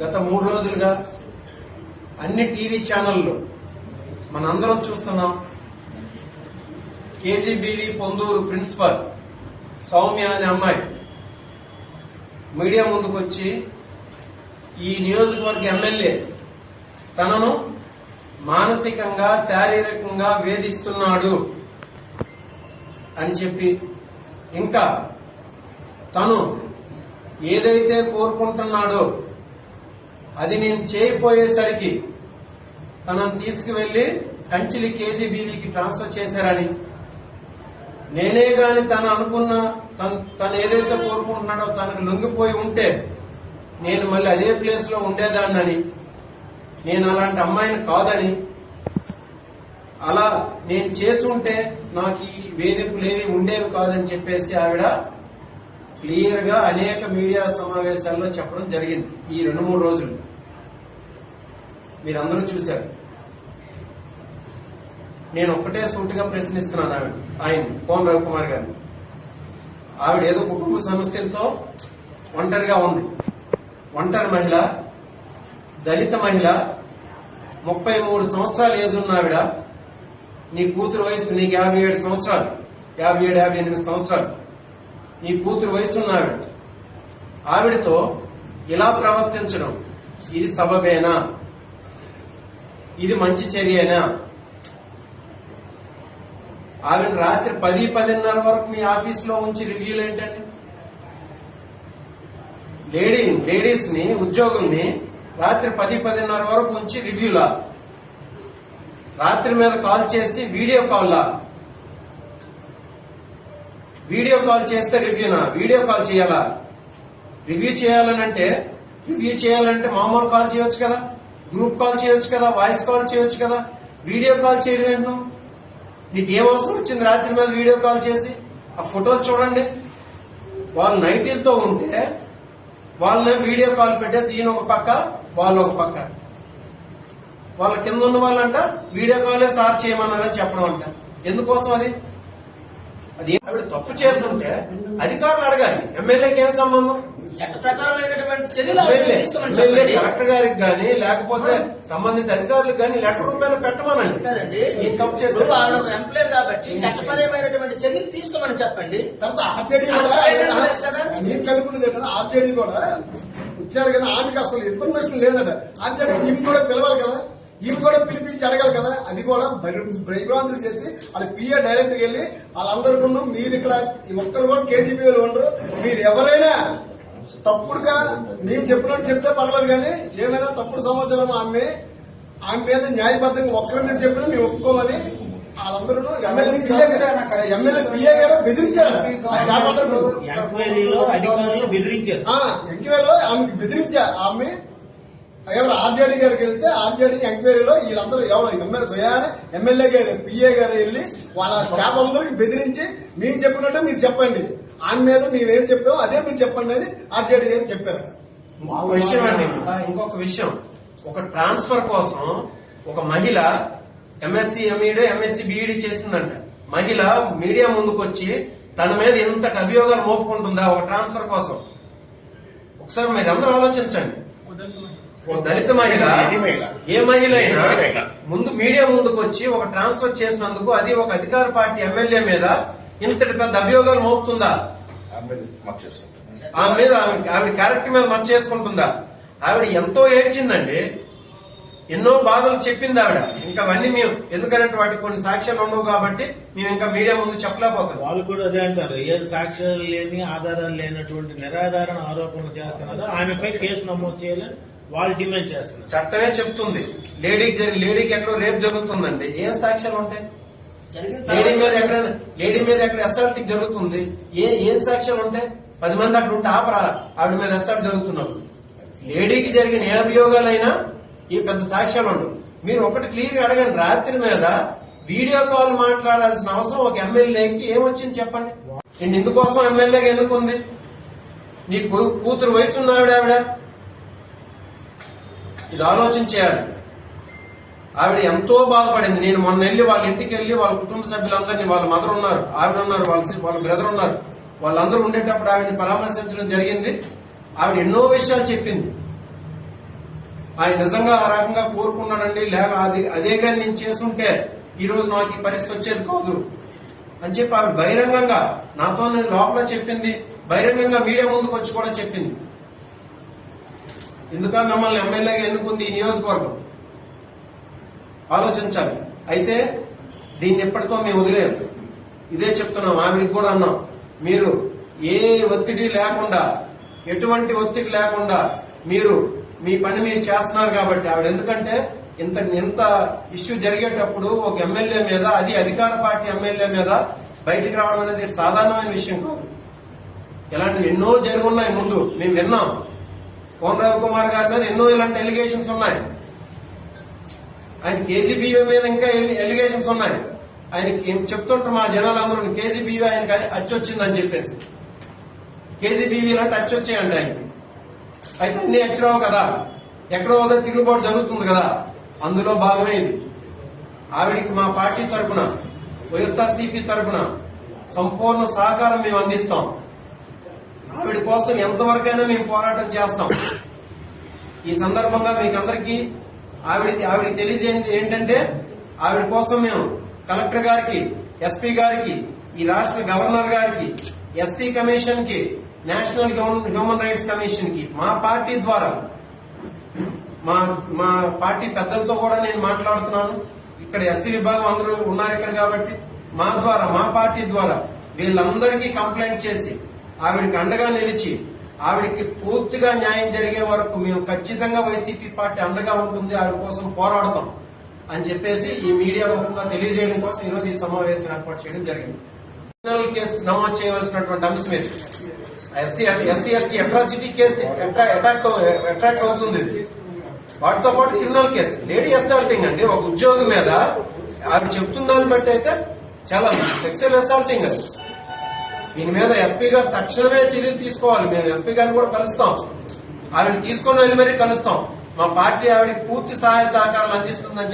గత మూడు రోజులుగా అన్ని టీవీ ఛానళ్ళు మనందరం చూస్తున్నాం. కేజీబీవి పొందూరు ప్రిన్సిపల్ సౌమ్య అనే అమ్మాయి మీడియా ముందుకు వచ్చి ఈ నియోజకవర్గ ఎమ్మెల్యే తనను మానసికంగా శారీరకంగా వేధిస్తున్నాడు అని చెప్పి ఇంకా తను ఏదైతే కోరుకుంటున్నాడో అది నేను చేయపోయేసరికి తనను తీసుకువెళ్ళి కంచిలి కేజీబీవీకి ట్రాన్స్ఫర్ చేశారని. నేనే గాని తను అనుకున్న తను తను ఏదైతే కోరుకుంటున్నాడో తనకు లొంగిపోయి ఉంటే నేను మళ్ళీ అదే ప్లేస్లో ఉండేదాన్నని. నేను అలాంటి అమ్మాయిని కాదని. అలా నేను చేసుంటే నాకు ఈ వేధింపులు ఏవి ఉండేవి కాదని చెప్పేసి ఆవిడ క్లియర్గా అనేక మీడియా సమావేశాల్లో చెప్పడం జరిగింది ఈ రెండు మూడు రోజులు. మీరందరూ చూశారు. నేను ఒక్కటే సూటిగా ప్రశ్నిస్తున్నాను ఆవిడ ఆయన కోన్ రవికుమార్ గారిని. ఆవిడ ఏదో కుటుంబ సమస్యలతో ఒంటరిగా ఉంది. ఒంటరి మహిళ దళిత మహిళ ముప్పై మూడు సంవత్సరాలు ఏజ్ ఉన్న ఆవిడ నీ కూతురు వయసు నీకు యాభై ఏడు సంవత్సరాలు యాభై ఏడు యాభై ఎనిమిది సంవత్సరాలు. నీ కూతురు వయసు ఉన్న ఆవిడతో ఇలా ప్రవర్తించడం ఇది సబబేనా? ఇది మంచి చర్యనా? ఆవిడ రాత్రి పది పదిన్నర వరకు మీ ఆఫీస్లో ఉంచి రివ్యూలు ఏంటండి? లేడీ లేడీస్ని ఉద్యోగుల్ని రాత్రి పది పదిన్నర వరకు ఉంచి రివ్యూలా? రాత్రి మీద కాల్ చేసి వీడియో కాల్లా? వీడియో కాల్ చేస్తే రివ్యూనా? వీడియో కాల్ చేయాలా? రివ్యూ చేయాలనంటే రివ్యూ చేయాలంటే మామూలు కాల్ చేయొచ్చు కదా? గ్రూప్ కాల్ చేయొచ్చు కదా? వాయిస్ కాల్ చేయొచ్చు కదా? వీడియో కాల్ చేయడం నువ్వు నీకు ఏం అవసరం వచ్చింది రాత్రి మీద వీడియో కాల్ చేసి? ఆ ఫోటోలు చూడండి. వాళ్ళు నైటీలతో ఉంటే వాళ్ళని వీడియో కాల్ పెట్టేసి ఈయన ఒక పక్క వాళ్ళు ఒక పక్క. వాళ్ళ కింద ఉన్న వాళ్ళంట వీడియో కాలే సార్ చేయమన్నారని చెప్పడం అంట. ఎందుకోసం అది? అది ఆవిడ తప్పు చేస్తుంటే అధికారులు అడగాలి. ఎమ్మెల్యేకి ఏం సంబంధం? ఎమ్మెల్యే. కలెక్టర్ గారికి కానీ లేకపోతే సంబంధిత అధికారులకు కానీ లెటర్ రూపాయలు పెట్టమనండి. నేను తప్పు చేస్తే ఇప్పుడు ఆవిడ ఒక కాబట్టి చట్టపరమైనటువంటి చర్యలు తీసుకోమని చెప్పండి. తర్వాత ఆర్జేడీ కూడా నేను ఏంటంటే ఆర్జేడీ కూడా వచ్చారు కదా ఆమెకి అసలు ఇన్ఫర్మేషన్ లేదట. ఆర్జేడీ ఈమె కూడా పిలవాలి కదా. ఈమె కూడా పిలిపించి అడగాలి కదా? అది కూడా బ్రైబ్రాంతులు చేసి వాళ్ళ పిఏ డైరెక్ట్ వెళ్ళి వాళ్ళందరికీ మీరు ఇక్కడ ఈ ఒక్కరు కూడా కేజీబీ ఉండరు. మీరు ఎవరైనా తప్పుడుగా మేము చెప్పినట్టు చెప్తే పర్లేదు కానీ ఏమైనా తప్పుడు సమాచారం ఆమె ఆమె మీద న్యాయబద్ధంగా ఒక్కరి మీద చెప్పినా మేము ఒప్పుకోమని వాళ్ళందరూ ఎమ్మెల్యే పిఏ గారు బెదిరించారు. ఎంక్వైరీలో అధికారులు బెదిరించారు. ఆ ఎంక్వైరీలో ఆమెకి బెదిరించా ఆమె ఎవరు ఆర్జేడీ గారికి వెళ్తే ఆర్జేడీ ఎంక్వైరీలో వీళ్ళందరూ ఎవరు ఎమ్మెల్యే స్వయాన ఎమ్మెల్యే గారు పిఏ గారు వెళ్ళి వాళ్ళ స్టాఫ్ అందరికి బెదిరించి మేము చెప్పినట్టే మీరు చెప్పండి. ఆమె మీద మేమేం చెప్పామో అదే మీరు చెప్పండి అని ఆర్జేడీ గారు చెప్పారు. ఇంకొక విషయం అండి. ఇంకొక విషయం. ఒక ట్రాన్స్ఫర్ కోసం ఒక మహిళ ఎంఎస్సి ఎంఈడి ఎంఎస్సి బిఈడి చేసిందంట. మహిళ మీడియా ముందుకు వచ్చి తన మీద ఇంతటి అభియోగాలు మోపుకుంటుందా ఒక ట్రాన్స్ఫర్ కోసం? ఒకసారి మీరు అందరూ ఆలోచించండి. దళిత మహిళ ఏ మహిళ? అయినా? ముందు మీడియా ముందుకు వచ్చి ఒక ట్రాన్స్ఫర్ చేసినందుకు అది ఒక అధికార పార్టీ ఎమ్మెల్యే మీద ఇంతటి పెద్ద అభియోగాలు మోపుతుందా? ఆమె మీద ఆమె- ఆవిడ క్యారెక్టర్ మీద మచ్చ చేసుకుంటుందా? ఆవిడ ఎంతో ఏడ్చిందండి. ఎన్నో బాధలు చెప్పింది ఆవిడ. ఇంకా అవన్నీ మేము ఎందుకంటే వాటికి కొన్ని సాక్ష్యాలు ఉండవు కాబట్టి మేము ఇంకా మీడియా ముందు చెప్పలేకపోతున్నాం. వాళ్ళు కూడా అదే అంటారు. ఏ సాక్ష్యాలు లేని ఆధారాలు లేనటువంటి నిరాధారణ ఆరోపణలు చేస్తున్నారు. ఆమెపై కేసు నమోదు చేయాలని వాళ్ళు డిమాండ్ చేస్తున్నారు. చట్టమే చెప్తుంది. లేడీకి లేడీకి ఎక్కడో రేపు జరుగుతుందండి. ఏం సాక్ష్యాలు ఉంటాయి? లేడీ మీద ఎక్కడ లేడీ మీద ఎక్కడ ఎస్ఆర్టీ జరుగుతుంది? ఏ ఏం సాక్ష్యాలు ఉంటాయి? పది మంది అక్కడ ఉంటే ఆపరా. ఆవిడ మీద ఎస్ఆర్టీ జరుగుతున్నప్పుడు. లేడీకి జరిగిన ఏ అభియోగాలైనా ఈ పెద్ద సాక్ష్యాలు ఉండవు. మీరు ఒకటి క్లియర్గా అడగండి. రాత్రి మీద వీడియో కాల్ మాట్లాడాల్సిన అవసరం ఒక ఎమ్మెల్యేకి ఏమొచ్చింది చెప్పండి? నేను ఇందుకోసం ఎమ్మెల్యేగా ఎందుకుంది? నీ కూతురు వయసు ఉన్న ఆవిడ ఆవిడ? ఇది ఆలోచన చేయాలి ఆవిడ ఎంతో బాధపడింది. నేను మొన్న వెళ్ళి వాళ్ళ ఇంటికి వెళ్ళి వాళ్ళ కుటుంబ సభ్యులందరినీ వాళ్ళ మదర్ ఉన్నారు ఆవిడ ఉన్నారు వాళ్ళ వాళ్ళ బ్రదర్ ఉన్నారు. వాళ్ళందరూ ఉండేటప్పుడు ఆవిడని పరామర్శించడం జరిగింది. ఆవిడ ఎన్నో విషయాలు చెప్పింది. ఆయన నిజంగా ఆ రకంగా కోరుకున్నాడండి. లేక అది అదే కానీ నేను చేస్తుంటే ఈ రోజు నాకు ఈ పరిస్థితి వచ్చేది కాదు అని చెప్పి ఆవిడ బహిరంగంగా నాతో నేను లోపల చెప్పింది. బహిరంగంగా మీడియా ముందుకు వచ్చి కూడా చెప్పింది. ఎందుక మిమ్మల్ని ఎమ్మెల్యేగా ఎన్నుకుంది ఈ నియోజకవర్గం? ఆలోచించాలి. అయితే దీన్ని ఎప్పటికో మేము వదిలేరు ఇదే చెప్తున్నాం ఆవిడికి కూడా అన్నాం. మీరు ఏ ఒత్తిడి లేకుండా ఎటువంటి ఒత్తిడి లేకుండా మీరు మీ పని మీరు చేస్తున్నారు కాబట్టి ఆవిడ. ఎందుకంటే ఇంత ఇంత ఇష్యూ జరిగేటప్పుడు ఒక ఎమ్మెల్యే మీద అది అధికార పార్టీ ఎమ్మెల్యే మీద బయటికి రావడం అనేది సాధారణమైన విషయం కాదు. ఇలాంటివి ఎన్నో జరుగున్నాయి ఉన్నాయి ముందు. మేము విన్నాం. కోన రవికుమార్ గారి మీద ఎన్నో ఇలాంటి ఎలిగేషన్స్ ఉన్నాయి. ఆయన కేజీబీవీ మీద ఇంకా ఎలిగేషన్స్ ఉన్నాయి? ఆయన చెప్తుంటారు మా జనాలు అందరూ కేజీబీవీ ఆయనకి అచ్చొచ్చిందని చెప్పేసి. కేజీబీవీ ఇలా టచ్ వచ్చాయండి ఆయనకి. అయితే అన్ని అచ్చిరావు కదా? ఎక్కడో ఏదో తిరుగుబాటు జరుగుతుంది కదా? అందులో భాగమే ఇది. ఆవిడికి మా పార్టీ తరపున వైఎస్ఆర్ సిపి తరపున సంపూర్ణ సహకారం మేము అందిస్తాం. ఆవిడ కోసం ఎంతవరకైనా మేము పోరాటం చేస్తాం. ఈ సందర్భంగా మీకు అందరికీ ఆవిడ ఆవిడ తెలియజేయండి ఏంటంటే ఆవిడ కోసం మేము కలెక్టర్ గారికి ఎస్పీ గారికి ఈ రాష్ట్ర గవర్నర్ గారికి ఎస్సీ కమిషన్కి నేషనల్ హ్యూమన్ రైట్స్ కమిషన్కి మా పార్టీ ద్వారా మా మా పార్టీ పెద్దలతో కూడా నేను మాట్లాడుతున్నాను. ఇక్కడ ఎస్సీ విభాగం అందరూ ఉన్నారు ఇక్కడ కాబట్టి మా ద్వారా మా పార్టీ ద్వారా వీళ్ళందరికీ కంప్లైంట్ చేసి ఆవిడకి అండగా నిలిచి ఆవిడకి పూర్తిగా న్యాయం జరిగే వరకు మేము ఖచ్చితంగా వైసీపీ పార్టీ అండగా ఉంటుంది ఆవిడ కోసం పోరాడతాం అని చెప్పేసి ఈ మీడియా ముఖంగా తెలియజేయడం కోసం ఈరోజు ఈ సమావేశం ఏర్పాటు చేయడం జరిగింది. క్రిమినల్ కేసు నమోదు చేయవలసినటువంటి అంశం ఇది SC SC ST atrocity case attack attract అవుతుంది. ఇది. వాటితో పాటు క్రిమినల్ కేసు లేడీ అసాల్టింగ్ అండి. ఒక ఉద్యోగి మీద ఆవిడ చెప్తున్న దాన్ని బట్టి అయితే చాలా సెక్సువల్ అసాల్టింగ్ అది. దీని మీద ఎస్పీ గారు తక్షణమే చర్యలు తీసుకోవాలి. మేము ఎస్పీ గారిని కూడా కలుస్తాం. ఆవిడ తీసుకొని వెళ్ళి మరీ కలుస్తాం. మా పార్టీ ఆవిడకి పూర్తి సహాయ సహకారాలు అందిస్తుందని